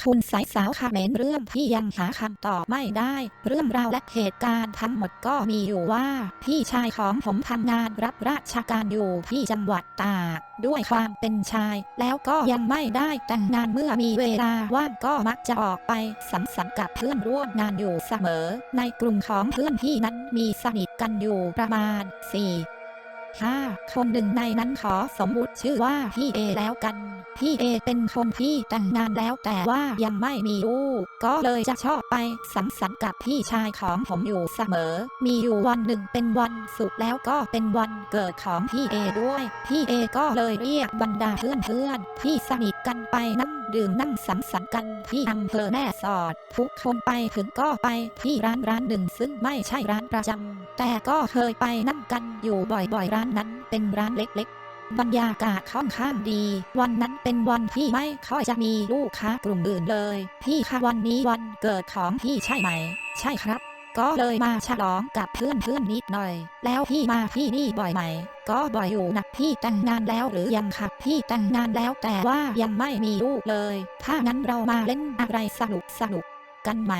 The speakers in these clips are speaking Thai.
คุณสายสาวคาเมนเรื่องที่ยังหาคำตอบไม่ได้ เรื่องราวและเหตุการณ์ทั้งหมดก็มีอยู่ว่า พี่ชายของผมทำงานรับราชการอยู่ที่จังหวัดตากด้วยความเป็นชาย แล้วก็ยังไม่ได้แต่งงานเมื่อมีเวลาว่างก็มักจะออกไปสังสรรค์กับเพื่อนร่วมงานอยู่เสมอ ในกลุ่มของเพื่อนพี่นั้นมีสนิทกันอยู่ประมาณ4ห้าคนหนึ่งในนั้นขอสมมุติชื่อว่าพี่เอแล้วกัน พี่เอเป็นคนที่แต่งงานแล้วแต่ว่ายังไม่มีลูกก็เลยจะชอบไปสังสรรค์กับพี่ชายของผมอยู่เสมอ มีอยู่วันหนึ่งเป็นวันศุกร์แล้วก็เป็นวันเกิดของพี่เอด้วย พี่เอก็เลยเรียกบรรดาเพื่อนๆที่สนิทกันไปนั่งดื่มนั่งสังสรรค์กันที่อำเภอแม่สอด ทุกคนไปถึงก็ไปที่ร้านร้านหนึ่งซึ่งไม่ใช่ร้านประจำแต่ก็เคยไปนั่งกันอยู่บ่อยๆร้านนั้นเป็นร้านเล็กๆ บรรยากาศค่อนข้างดี วันนั้นเป็นวันที่ไม่ค่อยจะมีลูกค้ากลุ่มอื่นเลย พี่คะวันนี้วันเกิดของพี่ใช่ไหม ใช่ครับ ก็เลยมาฉลองกับเพื่อนเพื่อนนิดหน่อย แล้วพี่มาที่นี่บ่อยไหม ก็บ่อยอยู่นะพี่แต่งงานแล้วหรือยังครับพี่แต่งงานแล้วแต่ว่ายังไม่มีลูกเลย ถ้างั้นเรามาเล่นอะไรสนุกสนุกกันไหม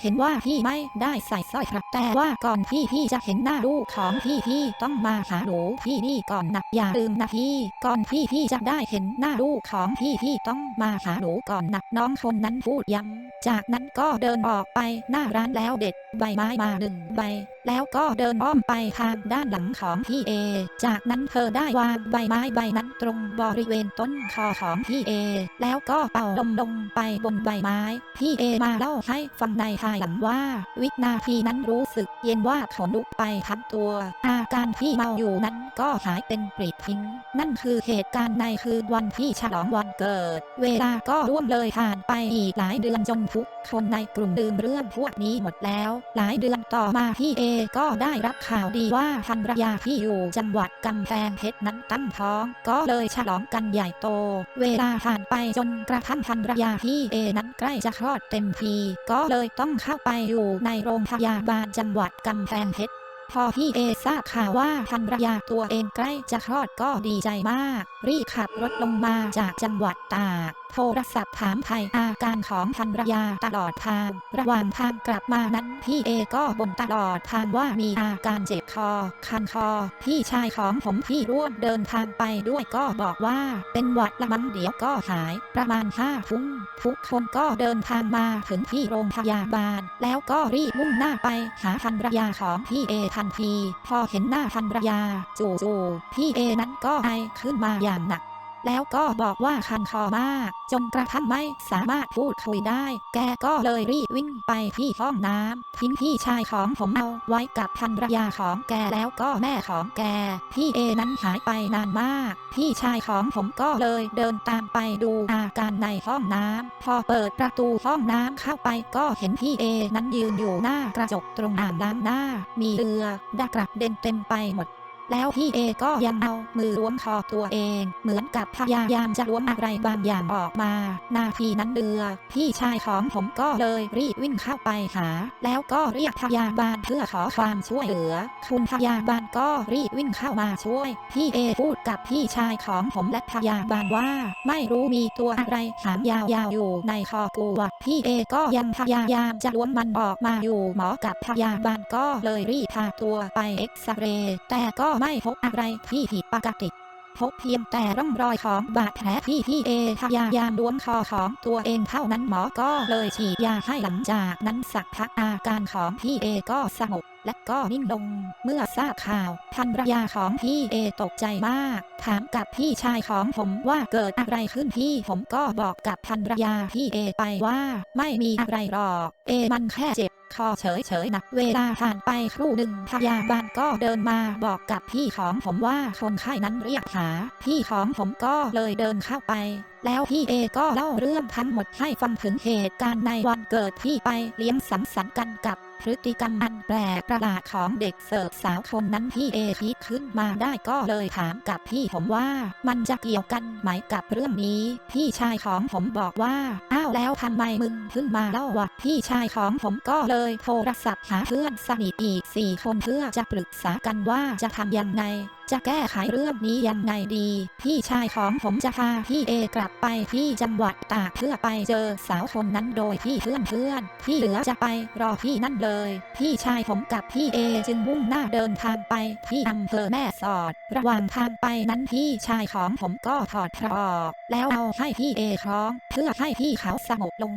เห็นว่าพี่ไม่ได้ใส่สร้อยครับ แต่ว่าก่อนพี่พี่จะเห็นหน้าลูกของพี่พี่ต้องมาหาหนูพี่นี่ก่อนนะอย่าลืมนะพี่ ก่อนพี่พี่จะได้เห็นหน้าลูกของพี่พี่ต้องมาหาหนูก่อนนะน้องคนนั้นพูดย้ำจากนั้นก็เดินออกไปหน้าร้านแล้วเด็ดใบไม้มาหนึ่งใบ แล้วก็เดินอ้อมไปทางด้านหลังของพี่เอ จากนั้นเธอได้วางใบไม้ใบนั้นตรงบริเวณต้นคอของพี่เอ แล้วก็เป่าลมลงไปบนใบไม้ พี่เอมาเล่าให้ฟังในภายหลังว่า วินาทีนั้นรู้สึกเย็นว่าขนลุกไปทั้งตัว อาการที่เมาอยู่นั้นก็หายเป็นปริดทิ้ง นั่นคือเหตุการณ์ในคืนวันที่ฉลองวันเกิด เวลาก็ร่วงเลยผ่านไปอีกหลายเดือนจนทุกคนในกลุ่มลืมเรื่องพวกนี้หมดแล้ว หลายเดือนต่อมาพี่เอก็ได้รับข่าวดีว่าภรรยาที่อยู่จังหวัดกำแพงเพชรนั้นตั้งท้อง ก็เลยฉลองกันใหญ่โต เวลาผ่านไปจนกระทั่งภรรยาพี่เอนั้นใกล้จะคลอดเต็มที ก็เลยต้องเข้าไปอยู่ในโรงพยาบาลจังหวัดกำแพงเพชรพอพี่เอทราบข่าวว่าภรรยาตัวเองใกล้จะคลอดก็ดีใจมากรีบขับรถลงมาจากจังหวัดตากโทรศัพท์ถามไทยอาการของภรรยาตลอดทาง ระหว่างทางกลับมานั้นพี่เอก็บ่นตลอดทางว่ามีอาการเจ็บคอ คันคอ พี่ชายของผมที่ร่วมเดินทางไปด้วยก็บอกว่าเป็นหวัดละมั้งเดี๋ยวก็หาย ประมาณห้าทุ่มทุกคนก็เดินทางมาถึงที่โรงพยาบาล แล้วก็รีบมุ่งหน้าไปหาภรรยาของพี่เอทันที พอเห็นหน้าภรรยา จู่ๆพี่เอนั้นก็ไอขึ้นมาอย่างหนัก แล้วก็บอกว่าคันคอมาก จนกระทั่งไม่สามารถพูดคุยได้ แกก็เลยรีบวิ่งไปที่ห้องน้ำทิ้งพี่ชายของผมเอาไว้กับภรรยาของแกแล้วก็แม่ของแก พี่เอนั้นหายไปนานมาก พี่ชายของผมก็เลยเดินตามไปดูอาการในห้องน้ำพอเปิดประตูห้องน้ำเข้าไปก็เห็นพี่เอนั้นยืนอยู่หน้า กระจกตรงอ่างล้างหน้า มีเรือดักระเด็นเต็มไปหมด แล้วพี่เอก็ยังเอามือล้วงคอตัวเอง เหมือนกับพยายามจะล้วงอะไรบางอย่างออกมา นาทีนั้นเดือ พี่ชายของผมก็เลยรีบวิ่งเข้าไปหา แล้วก็เรียกพยาบาลเพื่อขอความช่วยเหลือ คุณพยาบาลก็รีบวิ่งเข้ามาช่วย พี่เอพูดกับพี่ชายของผมและพยาบาลว่า ไม่รู้มีตัวอะไรหางยาวๆอยู่ในคอกูวพี่เอก็ยังพยายามจะล้วงมันออกมาอยู่หมอกับพยาบาลก็เลยรีบพาตัวไปเอ็กซเรย์แต่ก็ไม่พบอะไรที่ผิดปกติพบเพียงแต่ร่องรอยของบาดแผลที่พี่เอพยายามล้วงคอของตัวเองเท่านั้นหมอก็เลยฉีดยาให้หลังจากนั้นสักพักอาการของพี่เอก็สงบและก็นิ่งลง เมื่อทราบข่าวภรรยาของพี่เอตกใจมาก ถามกับพี่ชายของผมว่าเกิดอะไรขึ้นพี่ผมก็บอกกับภรรยาพี่เอไปว่า ไม่มีอะไรหรอก เอมันแค่เจ็บ คอเฉยๆนะเวลาผ่านไปครู่หนึ่งพยาบาลก็เดินมาบอกกับพี่ของผมว่าคนไข้นั้นเรียกหา พี่ของผมก็เลยเดินเข้าไปแล้วพี่เอก็เล่าเรื่องทั้งหมดให้ฟังถึงเหตุการณ์ในวันเกิดที่ไปเลี้ยงสังสรรค์กันกับพฤติกรรมอันแปลกประหลาดของเด็กเสิร์ฟสาวคนนั้นพี่เอคิดขึ้นมาได้ก็เลยถามกับพี่ผมว่ามันจะเกี่ยวกันไหมกับเรื่องนี้ พี่ชายของผมบอกว่า อ้าวแล้วทำไมมึงขึ้นมาเล่าวะพี่ชายของผมก็เลยโทรศัพท์หาเพื่อนสนิทอีกสี่คนเพื่อจะปรึกษากันว่าจะทำยังไง จะแก้ไขเรื่องนี้ยังไงดี พี่ชายของผมจะพาพี่เอกลับไปที่จังหวัดตากเพื่อไปเจอสาวคนนั้นโดยพี่เพื่อนเพื่อนๆที่เหลือจะไปรอพี่นั่นเลย พี่ชายผมกับพี่เอจึงมุ่งหน้าเดินทางไปที่อำเภอแม่สอด ระหว่างทางไปนั้นพี่ชายของผมก็ถอดพระออกแล้วเอาให้พี่เอคล้อง เพื่อให้พี่เขาสงบลง